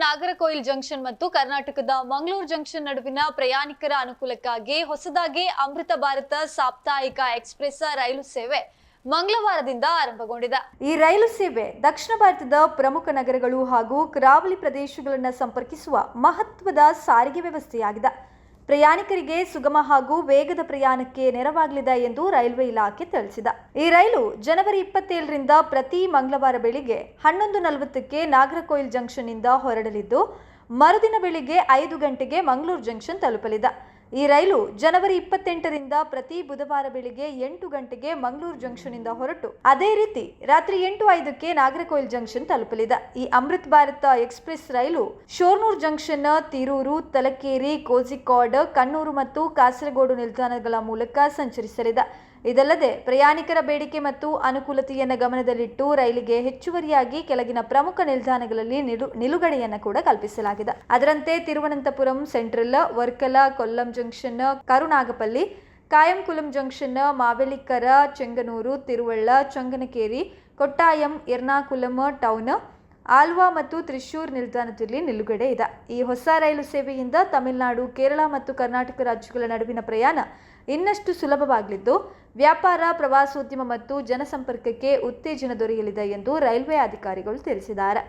ನಾಗರಕೋಯಿಲ್ junction ಮತ್ತು ಕರ್ನಾಟಕದ Mangaluru junction ನಡುವಿನ ಪ್ರಯಾಣಿಕರ ಅನುಕೂಲಕ್ಕಾಗಿ ಹೊಸದಾಗಿ ಅಮೃತ ಭಾರತ ಸಾಪ್ತಾಹಿಕ ಎಕ್ಸ್ಪ್ರೆಸ್ ರೈಲು ಸೇವೆ ಮಂಗಳವಾರದಿಂದ ಆರಂಭಗೊಂಡಿದೆ. ಈ ರೈಲು ಸೇವೆ ದಕ್ಷಿಣ ಭಾರತದ ಪ್ರಮುಖ ನಗರಗಳು ಹಾಗೂ ಕರಾವಳಿ ಪ್ರದೇಶಗಳನ್ನು ಸಂಪರ್ಕಿಸುವ ಮಹತ್ವದ ಸಾರಿಗೆ ವ್ಯವಸ್ಥೆಯಾಗಿದೆ. ಪ್ರಯಾಣಿಕರಿಗೆ ಸುಗಮ ಹಾಗೂ ವೇಗದ ಪ್ರಯಾಣಕ್ಕೆ ನೆರವಾಗಲಿದೆ ಎಂದು ರೈಲ್ವೆ ಇಲಾಖೆ ತಿಳಿಸಿದೆ. ಈ ರೈಲು ಜನವರಿ ಇಪ್ಪತ್ತೇಳರಿಂದ ಪ್ರತಿ ಮಂಗಳವಾರ ಬೆಳಿಗ್ಗೆ ಹನ್ನೊಂದು ನಲವತ್ತಕ್ಕೆ ನಾಗರಕೋಯಿಲ್ ಜಂಕ್ಷನ್ನಿಂದ ಹೊರಡಲಿದ್ದು, ಮರುದಿನ ಬೆಳಿಗ್ಗೆ ಐದು ಗಂಟೆಗೆ ಮಂಗಳೂರು ಜಂಕ್ಷನ್ ತಲುಪಲಿದೆ. ಈ ರೈಲು ಜನವರಿ ಇಪ್ಪತ್ತೆಂಟರಿಂದ ಪ್ರತಿ ಬುಧವಾರ ಬೆಳಿಗ್ಗೆ ಎಂಟು ಗಂಟೆಗೆ ಮಂಗಳೂರು ಜಂಕ್ಷನ್ನಿಂದ ಹೊರಟು. ಅದೇ ರೀತಿ ರಾತ್ರಿ ಎಂಟು ಐದಕ್ಕೆ ನಾಗರಕೋಯಿಲ್ ಜಂಕ್ಷನ್ ತಲುಪಲಿದೆ. ಈ ಅಮೃತ್ ಭಾರತ ಎಕ್ಸ್ಪ್ರೆಸ್ ರೈಲು ಶೋರ್ನೂರ್ ಜಂಕ್ಷನ್, ತಿರೂರು, ತಲಕೇರಿ ಕೋಜಿಕಾಡ್ ಕಣ್ಣೂರು ಮತ್ತು ಕಾಸರಗೋಡು ನಿಲ್ದಾಣಗಳ ಮೂಲಕ ಸಂಚರಿಸಲಿದೆ. ಇದಲ್ಲದೆ ಪ್ರಯಾಣಿಕರ ಬೇಡಿಕೆ ಮತ್ತು ಅನುಕೂಲತೆಯನ್ನು ಗಮನದಲ್ಲಿಟ್ಟು ರೈಲಿಗೆ ಹೆಚ್ಚುವರಿಯಾಗಿ ಕೆಳಗಿನ ಪ್ರಮುಖ ನಿಲ್ದಾಣಗಳಲ್ಲಿ ನಿಲು, ನಿಲುಗಡೆಯನ್ನು ಕೂಡ ಕಲ್ಪಿಸಲಾಗಿದೆ. ಅದರಂತೆ Thiruvananthapuram central, Varkala, Kollam junction, Karunagappally, Kayamkulam junction Mavelikkara Chengannur, Thiruvalla, Changanassery, Kottayam, Ernakulam town Aluva ಮತ್ತು ತ್ರಿಶೂರ್ ನಿಲ್ದಾಣದಲ್ಲಿ ನಿಲುಗಡೆ ಇದೆ. ಈ ಹೊಸ ರೈಲು ಸೇವೆಯಿಂದ ತಮಿಳುನಾಡು, ಕೇರಳ ಮತ್ತು ಕರ್ನಾಟಕ ರಾಜ್ಯಗಳ ನಡುವಿನ ಪ್ರಯಾಣ ಇನ್ನಷ್ಟು ಸುಲಭವಾಗಲಿದ್ದು, ವ್ಯಾಪಾರ, ಪ್ರವಾಸೋದ್ಯಮ ಮತ್ತು ಜನಸಂಪರ್ಕಕ್ಕೆ ಉತ್ತೇಜನ ದೊರೆಯಲಿದೆ ಎಂದು ರೈಲ್ವೆ ಅಧಿಕಾರಿಗಳು ತಿಳಿಸಿದ್ದಾರೆ.